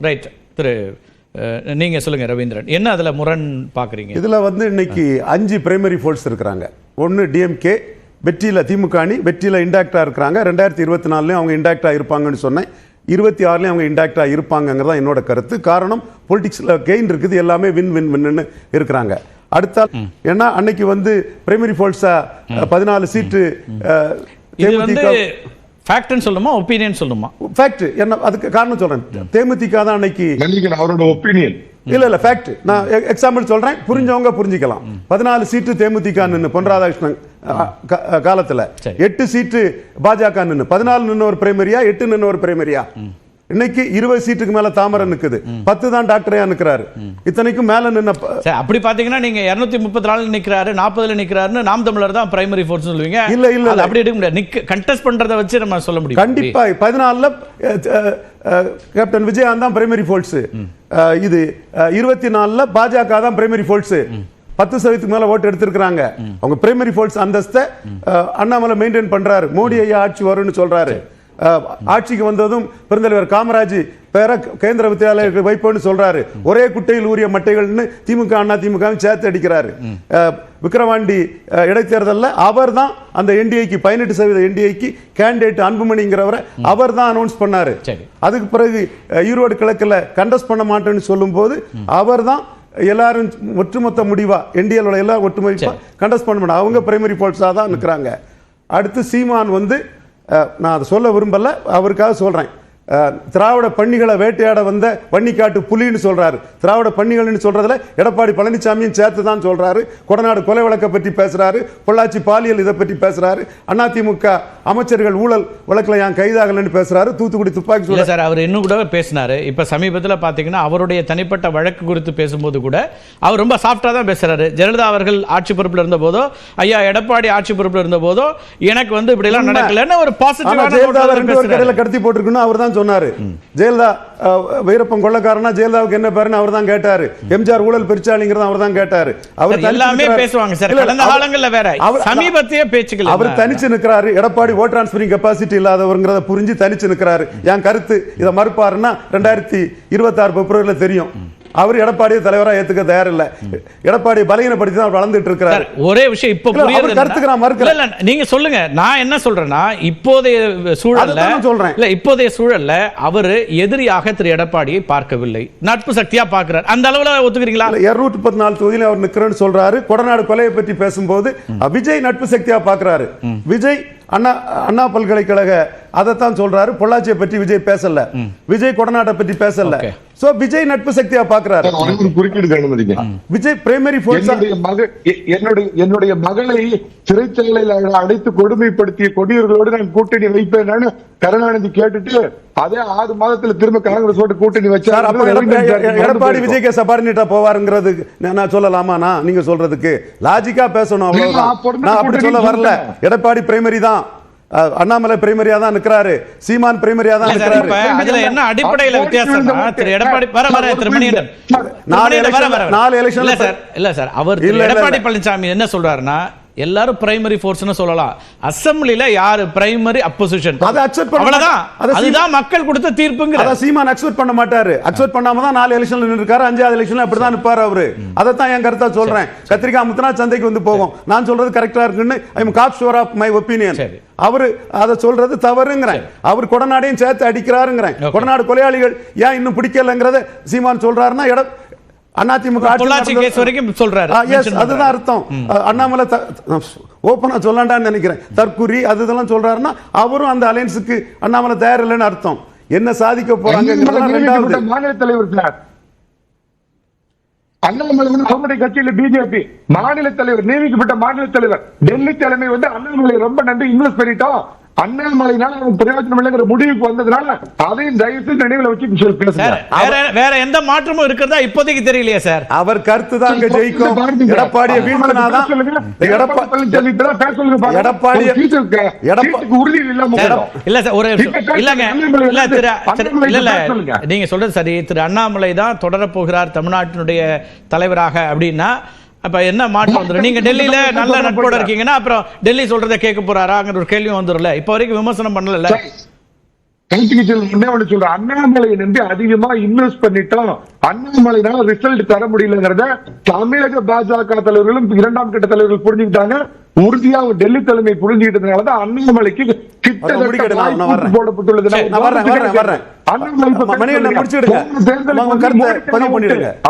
Right திரு அஹ், நீங்க சொல்லுங்க ரவீந்திரன். என்ன அதுல முரண் பாக்குறீங்க? இதுல வந்து இன்னைக்கு அஞ்சு பிரைமரி ஃபோர்ஸ் இருக்கிறாங்க. ஒன்னு டிஎம்கே வெற்றியில திமுக அணி வெற்றியில இண்டாக்டா இருக்கிறாங்க. ரெண்டாயிரத்தி இருபத்தி நாலுலயும் அவங்க இண்டாக்டா இருப்பாங்கன்னு சொன்னேன். இருபத்தி ஆறுலயும் அவங்க இண்டாக்டா இருப்பாங்கங்கிறதா என்னோட கருத்து. காரணம் பொலிட்டிக்ஸ்ல கெயின் இருக்குது எல்லாமே வின் வின் வின்னு இருக்கிறாங்க. அடுத்த ஏன்னா அன்னைக்கு வந்து பிரைமரி ஃபோர்ஸா பதினாலு சீட்டு ஃபேக்ட்னு சொல்லணுமா ஒப்பீனியன் சொல்லணுமா ஃபேக்ட் என்ன அதுக்கு காரணம் சொல்றேன். தேமுதிக தான் அன்னைக்கு அவரோட ஒப்பீனியன் இல்ல இல்ல ஃபேக்ட் நான் எக்ஸாம்பிள் சொல்றேன். புரிஞ்சவங்க புரிஞ்சுக்கலாம். பதினாலு சீட்டு தேமுதிக நின்னு பொன் ராதாகிருஷ்ணன் காலத்துல. எட்டு சீட்டு பாஜக நின்னு பதினாலு நின்னு ஒரு பிரைமரியா எட்டு நின்னு ஒரு பிரைமரியா இன்னைக்கு இருபது சீட்டுக்கு மேல தாமரை நிக்குது. பத்து தான் டாக்டரையா நிக்கிறாரு. இத்தனைக்கும் மேல நின்ன அப்படி பாத்தீங்கன்னா நீங்க 234 முப்பத்தி நாலு நிக்கிறாரு நாற்பதுல நிக்கிறாருன்னு நாம் தமிழர் தான் பிரைமரி ஃபோர்ஸ் சொல்லுவீங்க. இல்ல, இல்ல. அப்படி எடுக்க முடியாது. நிக்க கண்டெஸ்ட் பண்றத வச்சு நம்ம சொல்ல முடியும். கண்டிப்பா. பதினாலுல கேப்டன் விஜயகாந்த் தான் பிரைமரி ஃபோர்ஸ் இது இருபத்தி நாலுல பாஜக தான் பிரைமரி ஃபோர்ஸ் பத்து சதவீதத்துக்கு மேல ஓட்டு எடுத்திருக்கிறாங்க. அவங்க பிரைமரி ஃபோர்ஸ் அந்தஸ்தை அண்ணாமலை மெயின்டைன் பண்றாரு. மோடி ஐயா ஆட்சி வரும்னு சொல்றாரு. ஆட்சிக்கு வந்ததும் பெருந்தலைவர் காமராஜ் பேர கேந்திர வித்யாலயத்துக்கு வைப்போன்னு சொல்றாரு. ஒரே குட்டையில் ஊறிய மட்டைகள்னு திமுக அண்ணா திமுக சேர்த்து அடிக்கிறாரு. விக்கிரவாண்டி இடைத்தேர்தல்ல அவர் தான் அந்த என்டிஏக்கு பதினெட்டு சதவீத என்டிஏக்கு கேண்டிடேட் அன்புமணிங்கிறவரை அவர் தான் அனௌன்ஸ் பண்ணாரு. அதுக்கு பிறகு ஈரோடு கிழக்குல கண்டஸ்ட் பண்ண மாட்டேன்னு சொல்லும்போது அவர் தான் எல்லாரும் ஒட்டுமொத்த முடிவா என்டிஎல் எல்லாம் ஒட்டுமொத்த கண்டஸ்ட் பண்ண மாட்டாங்க அவங்க பிரைமரி போல்ஸாக தான் நிற்கிறாங்க அடுத்து சீமான் வந்து நான் அதை சொல்ல விரும்பல அவருக்காக சொல்கிறேன் திராவிட பன்னிகளை வேட்டையாட வந்த பன்னிக்காட்டு புலின்னு சொல்றாரு. திராவிட பன்னிகள்னு சொல்றதுல எடப்பாடி பழனிசாமியும் சேர்த்து தான் சொல்றாரு. கொடநாடு கொலை வழக்கை பற்றி பேசுறாரு. பொள்ளாச்சி பாலியல் இதை பற்றி பேசுறாரு. அதிமுக அமைச்சர்கள் ஊழல் வழக்கில் ஏன் கைதாகலன்னு பேசுறாரு. தூத்துக்குடி துப்பாக்கி சூடு. சார் அவர் இன்னும் கூட பேசினாரு. இப்ப சமீபத்துல பாத்தீங்கன்னா அவருடைய தனிப்பட்ட வழக்கு குறித்து பேசும்போது கூட அவர் ரொம்ப சாஃப்டா தான் பேசுறாரு. ஜெயலலிதா அவர்கள் ஆட்சி பொறுப்புல இருந்த போதோ ஐயா எடப்பாடி ஆட்சி பொறுப்புல இருந்த போதோ எனக்கு வந்து இப்படி எல்லாம் உண்மை. நடக்கலன்னு ஒரு கடையில கடத்தி போட்டிருக்குன்னு அவர் தான் சொன்னாரு. ஜெயலலிதா வீரப்பன் கொள்ளக்காரனா ஜெயலலிதாவுக்கு என்ன பேருன்னு அவர் தான் கேட்டாரு. எம்ஜிஆர் ஊழல் பெருச்சாளிங்கிறத அவர் தான் கேட்டாரு. அவர் எல்லாமே. பேசுவாங்க சார். கடந்த காலங்கள்ல வேற. அவர்- சமீபத்திய பேச்சுக்கள் அவர்? தனிச்சு நிக்கிறாரு. எடப்பாடி ஓட் டிரான்ஸ்பரிங் கெப்பாசிட்டி இல்லாதவர்ங்கிறத புரிஞ்சு தனிச்சு நிக்கிறாரு. என் கருத்து இதை மறுப்பாருன்னா ரெண்டாயிரத்தி இருபத்தாறு பிப்ரவரியில தெரியும். அவர் எடப்பாடியை தலைவரா ஏத்துக்க தயாரில்ல. எடப்பாடி பலகீனப்படுத்தி தான் வளர்ந்துட்டு இருக்கிறாரு. ஒரே விஷயம் இப்ப இல்ல, கருத்துக்கு நான் மறுக்கல. இல்ல, இல்ல, நீங்க சொல்லுங்க. நான் என்ன சொல்றேன்னா இப்போதைய சூழல்ல சொல்றேன். இல்ல இப்போதைய சூழல்ல அவரு எதிரியாக திரு எடப்பாடியை பார்க்கவில்லை. நட்பு சக்தியா பார்க்கிறார். அந்த அளவுல ஒத்துக்கிறீங்களா? இருநூற்றி முப்பத்தி நாலு தொகுதியில் அவர் நிக்கிறேன்னு சொல்றாரு. கொடநாடு கொலையை பற்றி பேசும்போது விஜய் நட்பு சக்தியா பார்க்கறாரு. விஜய் அண்ணா அண்ணா பல்கலைக்கழக அதைத்தான் சொல்றாரு. பொள்ளாச்சியை பற்றி விஜய் பேசல. விஜய் கொடநாட்டை பற்றி பேசல. சோ விஜய் நட்பு சக்தியா பார்க்கறாரு ஒரே குறுக்கீடு அனுமதிங்க விஜய் பிரைமரி ஃபோர்ஸ் என்னுடைய என்னுடைய மகளை சிறைச்சாலையில் அடைத்து கொடுமைப்படுத்திய கொடியவர்களோடு நான் கூட்டணி வைப்பேன் கருணாநிதி கேட்டுட்டு அதே ஆறு மாதத்துல திரும்ப காங்கிரஸ் ஓட்டு கூட்டணி வச்சார் எடப்பாடி விஜய்க்கு சபார்டினேட்டா போவாருங்கிறது நான் சொல்லலாமா? நான் நீங்க சொல்றதுக்கு. லாஜிக்கா பேசணும் அவ்வளவுதான். நான் அப்படி சொல்ல வரல. எடப்பாடி பிரைமரி தான். அண்ணாமலை பிரைமரியா தான் நிக்கிறாரு. சீமான் பிரைமரியா தான் இப்ப அதுல என்ன அடிப்படையில வித்தியாசம்னா திரு எடப்பாடி வர வர திரு மணிகண்டன் நாலு வர. நாலு இல்ல சார். இல்ல சார் அவர் எடப்பாடி. பழனிசாமி என்ன சொல்றாருன்னா எல்லாரும் பிரைமரி ஃபோர்ஸ்னு சொல்லலாம். அசெம்பிளில யாரு பிரைமரி அப்போசிஷன் அதை பண்ண அவ்வளவுதான். அதை அதுதான் மக்கள் கொடுத்த தீர்ப்புங்கிற. அதான் சீமான் அக்செப்ட் பண்ண மாட்டாரு. அக்செப்ட் பண்ணாம தான் நாலு எலெக்ஷன்ல நின்றுக்காரு அஞ்சாவது எலெக்ஷன்ல அப்படிதான் நிப்பாரு அவரு. அதை தான் என் கருத்தா சொல்றேன். கத்திரிக்காய் முத்தனா சந்தைக்கு வந்து போகும். நான் சொல்றது கரெக்டா இருக்குன்னு I am cocksure of my opinion. அவரு அதை சொல்றது தவறுங்கிறேன். அவர் கொடநாடையும் சேர்த்து அடிக்கிறாருங்கிறேன். கொடநாடு கொலையாளிகள் ஏன் இன்னும் பிடிக்கலங்கிறத சீமான் சொல்றாருன்னா இட அதிமுக பொள்ளாச்சி கேஸ் வரைக்கும் சொல்றாரு. அதுதான் அர்த்தம். அண்ணாமலை ஓப்பனா சொல்லாண்டான்னு நினைக்கிறேன். தற்குறி அது இதெல்லாம் சொல்றாருன்னா அவரும் அந்த அலையன்ஸுக்கு அண்ணாமலை தயார் இல்லைன்னு அர்த்தம். என்ன சாதிக்க நியமிக்கப்பட்ட மாநில தலைவர் சார். அண்ணாமலை வந்து அவங்களுடைய கட்சியில பிஜேபி மாநில தலைவர் நியமிக்கப்பட்ட மாநில தலைவர். டெல்லி தலைமை வந்து அண்ணாமலை ரொம்ப நன்றி இன்வெஸ்ட் பண்ணிட்டோம். அண்ணாமலைனால நமக்கு பிரயோஜனம் இல்லைங்கிற முடிவுக்கு வந்ததுனால அதையும் தயவு செய்து நினைவுல வச்சு சொல்லி பேசுங்க. வேற வேற எந்த மாற்றமும் இருக்கிறதா இப்போதைக்கு தெரியலையே சார். அவர் கருத்து தான் அங்க ஜெயிக்கும். எடப்பாடியை வீழ்த்தினாதான் உறுதி. இல்ல சார் ஒரு இல்லங்க. இல்ல திரு இல்ல இல்ல. நீங்க சொல்றது சரி. திரு அண்ணாமலை தான் தொடரப் போகிறார் தமிழ்நாட்டினுடைய தலைவராக அப்படின்னா அப்ப என்ன மாற்றம் வந்துடும் நீங்க டெல்லியில நல்ல நட்போட இருக்கீங்கன்னா அப்புறம் டெல்லி சொல்றதை கேட்க போறாராங்கிற ஒரு கேள்வி வந்துரும்ல. இப்ப வரைக்கும் விமர்சனம் பண்ணல ஒண்ணு சொல்றேன் அண்ணாமலையை நம்பி அதிகமா இன்வெஸ்ட் பண்ணிட்டோம். அண்ணாமலைனால ரிசல்ட் தர முடியலங்கிறத தமிழக பாஜக தலைவர்களும் இரண்டாம் கட்ட தலைவர்கள் புரிஞ்சுக்கிட்டாங்க. உறுதியா டெல்லி தலைமை புரிஞ்சுக்கிட்டதுனாலதான் அண்ணாமலைக்கு கிட்டத்தட்ட. போடப்பட்டுள்ளது. அண்ணாமலை.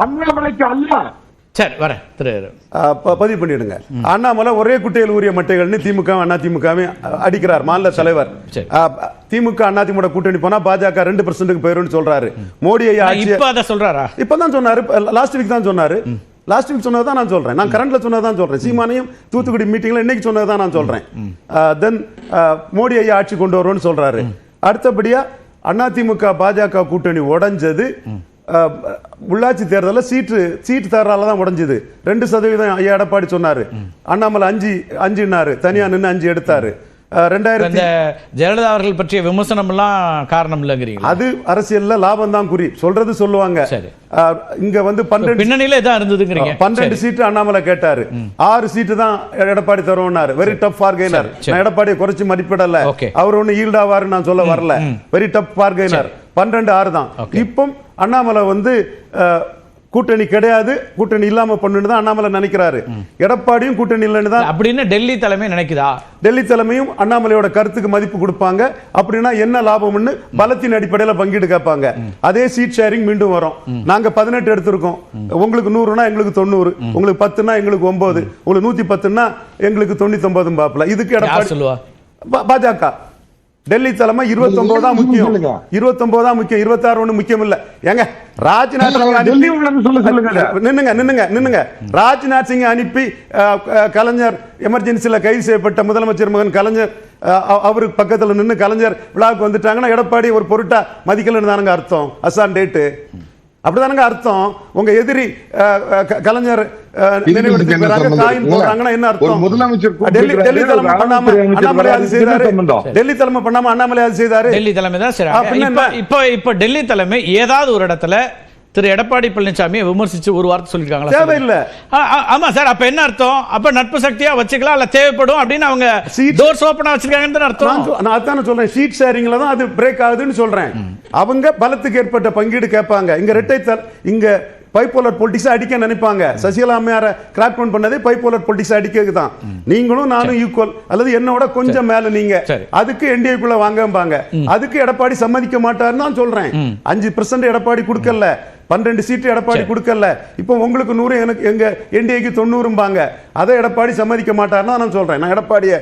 அண்ணாமலைக்கு அல்ல. சரி வரேன். திரு பதிவு பண்ணிடுங்க. அண்ணாமலை ஒரே குட்டையில் ஊறிய மட்டைகள்னு திமுக அண்ணா திமுக அடிக்கிறார் மாநில தலைவர். திமுக அண்ணா திமுக கூட்டணி போனா பாஜக ரெண்டு பர்சன்ட்டுக்கு போயிரும்னு சொல்றாரு. மோடி ஐயா இப்ப அதை சொல்றாரா? இப்பதான் சொன்னாரு லாஸ்ட் வீக் தான் சொன்னாரு. லாஸ்ட் வீக் சொன்னதை தான் நான் சொல்றேன். நான் கரண்ட்ல சொன்னதை தான் சொல்றேன். சீமானையும் தூத்துக்குடி மீட்டிங்ல இன்னைக்கு சொன்னதை தான் நான் சொல்றேன். தென் மோடி ஐயா ஆட்சி கொண்டு வருவோம்னு சொல்றாரு. அடுத்தபடியா அதிமுக பாஜக கூட்டணி உடைஞ்சது. உள்ளாட்சி தேர்தலில் சீட்டு சீட்டு தர்றால தான் உடஞ்சிது. ரெண்டு சதவீதம் ஐயா எடப்பாடி சொன்னார். அண்ணாமலை அஞ்சு அஞ்சுன்னாரு. தனியாக நின்று அஞ்சு எடுத்தாரு. ரெண்டாயிரத்தி ஜெயலலிதா அவர்கள் பற்றிய விமர்சனம் எல்லாம் காரணம் இல்லைங்கிறீங்களா அது அரசியல்ல லாபம் தான் குறி. சொல்றது சொல்லுவாங்க. இங்க வந்து பன்னெண்டு பின்னணியில இதான் இருந்ததுங்கிறீங்க. பன்னெண்டு சீட்டு அண்ணாமலை கேட்டாரு. ஆறு சீட்டு தான் எடப்பாடி தருவோம்னாரு. வெரி சரி, சரி. நான் எடப்பாடியை குறைச்சு மதிப்பிடல. அவர் ஒண்ணு ஈல்டாவாரு நான் சொல்ல வரல. வெரி டஃப் பார்கெய்னர் பன்னெண்டு ஆறு தான். இப்போ அண்ணாமலை வந்து கூட்டணி கிடையாது கூட்டணி இல்லாம பண்ணுன்னு தான் அண்ணாமலை நினைக்கிறாரு. எடப்பாடியும் கூட்டணி இல்லைன்னு தான் அப்படின்னு டெல்லி தலைமை நினைக்குதா? டெல்லி தலைமையும் அண்ணாமலையோட கருத்துக்கு மதிப்பு கொடுப்பாங்க. அப்படின்னா என்ன லாபம்னு பலத்தின் அடிப்படையில பங்கீடு கேட்பாங்க. அதே சீட் ஷேரிங் மீண்டும் வரும். நாங்க பதினெட்டு எடுத்திருக்கோம். உங்களுக்கு நூறுனா எங்களுக்கு தொண்ணூறு. உங்களுக்கு பத்துனா எங்களுக்கு ஒன்பது. உங்களுக்கு நூத்தி பத்துனா எங்களுக்கு தொண்ணூத்தி ஒன்பதும் பாப்பல இதுக்கு எடப்பாடி பாஜக. டெல்லி தலைமை இருபத்தி ஒன்பது தான் முக்கியம். இருபத்தி ஒன்பது தான் முக்கியம் இருபத்தாறு ஒண்ணு முக்கியம் இல்ல. ஏங்க ராஜ்நாத் சிங் நின்னுங்க நின்னுங்க நின்னுங்க. ராஜ்நாத் சிங் அனுப்பி கலைஞர் எமர்ஜென்சில கைது செய்யப்பட்ட முதலமைச்சர் மகன் கலைஞர் அவருக்கு பக்கத்துல நின்னு கலைஞர் விழாவுக்கு வந்துட்டாங்கன்னா எடப்பாடி ஒரு பொருட்டா மதிக்கலன்னு தானுங்க அர்த்தம். அசான் டேட்டு. அப்படிதானுங்க அர்த்தம். உங்க எதிரி கலைஞர் என்ன அர்த்தம்? முதலமைச்சர் டெல்லி டெல்லி தலைமை பண்ணாம அண்ணாமலை அது செய்தாரு? டெல்லி தலைமை பண்ணாம அண்ணாமலை அது செய்தாரு. டெல்லி தலைமை தான் சரி? இப்ப இப்ப டெல்லி தலைமை ஏதாவது ஒரு இடத்துல திரு எடப்பாடி பழனிசாமியை விமர்சிச்சு ஒரு வார்த்தை சொல்லிருக்காங்களா தேவையில்ல. ஆ, ஆ, ஆமா சார் அப்ப என்ன அர்த்தம்? அப்ப நட்பு சக்தியா வச்சுக்கலாம் இல்ல தேவைப்படும் அப்படின்னு அவங்க டோர்ஸ் ஓபனா வச்சிருக்காங்கன்னு தானே அர்த்தம்? நான் அதான சொல்றேன். ஷீட் ஷேரிங்ல தான் அது பிரேக் ஆகுதுன்னு சொல்றேன். அவங்க பலத்துக்கு ஏற்பட்ட பங்கீடு கேட்பாங்க. இங்க ரெட்டை தல் இங்க பைப்போலர் பொலிட்டிக்ஸ் அடிக்க நினைப்பாங்க. சசிகலா அம்மையார கிராக் டவுன் பண்ணதே பைப்போலர் பொலிட்டிக்ஸ் அடிக்கிறது தான். நீங்களும் நானும் ஈக்குவல் அல்லது என்னோட கொஞ்சம் மேல நீங்க. அதுக்கு என்டிஏக்குள்ள வாங்கம்பாங்க. அதுக்கு எடப்பாடி சம்மதிக்க மாட்டாருன்னு நான் சொல்றேன். அஞ்சு பெர்சன்ட் எடப்பாடி கொடுக்கல. பன்னிரண்டு சீட்டு எடப்பாடி கொடுக்கல. இப்போ உங்களுக்கு நூறு எனக்கு எங்க என்டிஏக்கு தொண்ணூறும்பாங்க. அதை எடப்பாடி சம்மதிக்க மாட்டாருன்னு நான் சொல்றேன். நான் எடப்பாடிய.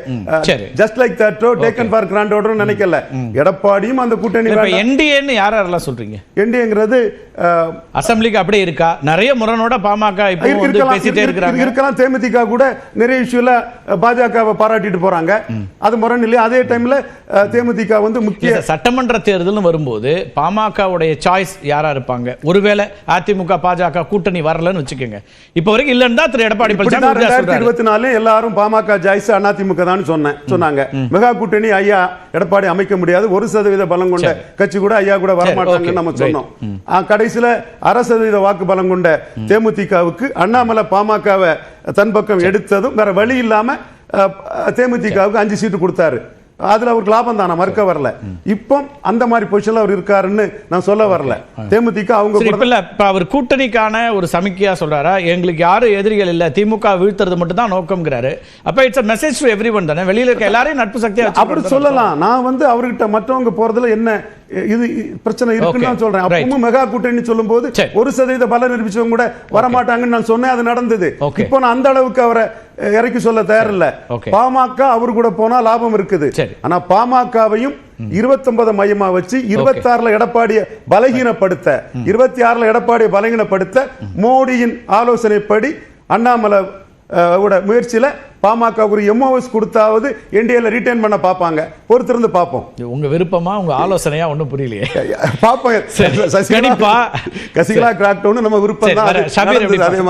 ஜஸ்ட் லைக் தட்டோ டேக்கன் ஃபார் கிராண்டோட நினைக்கல. எடப்பாடியும் அந்த கூட்டணி என்டிஏன்னு யார் யாரெல்லாம் சொல்றீங்க? என்டிஏங்கிறது அசம்பிளிக்கு அப்படியே இருக்கா? நிறைய முரணோட பாமக இருக்கலாம் இருக்கலாம். தேமுதிக கூட நிறைய இஷ்யூல பாஜகவை பாராட்டிட்டு போறாங்க. அது முரண் இல்லையா அதே டைம்ல தேமுதிக வந்து முக்கிய சட்டமன்ற தேர்தல்னு வரும்போது பாமகவுடைய சாய்ஸ் யாரா இருப்பாங்க? ஒருவேளை அதிமுக பாஜக கூட்டணி வரலன்னு வச்சுக்கோங்க. இப்போ வரைக்கும் இல்லைன்னு திரு எடப்பாடி பழனிசாமி ரெண்டாயிரத்தி. இருபத்தி நாலு எல்லாரும் பாமக ஜாய்ஸ் அதிமுக தான் சொன்னேன் சொன்னாங்க. மெகா கூட்டணி ஐயா எடப்பாடி அமைக்க முடியாது. ஒரு சதவீத பலம் கொண்ட. கட்சி கூட ஐயா கூட வரமாட்டாங்கன்னு நம்ம. சொன்னோம். கடைசியில அரை சதவீத வாக்கு பலம் கொண்ட தேமுதிகவுக்கு அண்ணாமலை பாமகவை தன் பக்கம் எடுத்ததும் வேற வழி இல்லாம தேமுதிகவுக்கு அஞ்சு சீட்டு கொடுத்தாரு. அதுல அவருக்கு லாபம் தான். நான் மறுக்க வரல. இப்போ அந்த மாதிரி பொசிஷன்ல அவர் இருக்காருன்னு நான் சொல்ல வரல. தேமுதிக அவங்க இல்ல இப்ப அவர் கூட்டணிக்கான ஒரு சமிக்கையா சொல்றாரா? எங்களுக்கு யாரும் எதிரிகள் இல்ல. திமுக வீழ்த்துறது மட்டும் தான் நோக்கம்ங்கிறாரு. அப்ப it's a message to everyone தானே? வெளியில இருக்க எல்லாரையும் நட்பு சக்தியா அப்படி சொல்லலாம். நான் வந்து அவர்கிட்ட மற்றவங்க போறதுல என்ன இது பிரச்சனை இருக்குன்னு. தான் சொல்றேன். அப்பவும் மெகா கூட்டணி சொல்லும்போது சரி. ஒரு சதவீத பல நிரூபிச்சவங்க கூட வரமாட்டாங்கன்னு நான் சொன்னேன் அது நடந்தது. இப்போ நான் அந்த அளவுக்கு அவரை இறக்கி சொல்ல தயாரில்ல. பாமக அவர் கூட போனா லாபம் இருக்குது. ஆனா பாமகவையும் இருபத்தொன்பது மையமா வச்சு இருபத்தி ஆறுல எடப்பாடிய பலகீனப்படுத்த இருபத்தி ஆறுல எடப்பாடிய பலகீனப்படுத்த மோடியின் ஆலோசனைப்படி அண்ணாமலை முயற்சியில பாமக ஒரு எம்ஓஎஸ் கொடுத்தாவது என்டிஏல ரிட்டைன் பண்ண பார்ப்பாங்க பொறுத்திருந்து பார்ப்போம் உங்க விருப்பமா உங்க ஆலோசனையா ஒண்ணும் புரியலையே பார்ப்போம். சசிகலா கண்டிப்பா. சசிகலா கிராக் டவுன் நம்ம விருப்பம் தான். அதே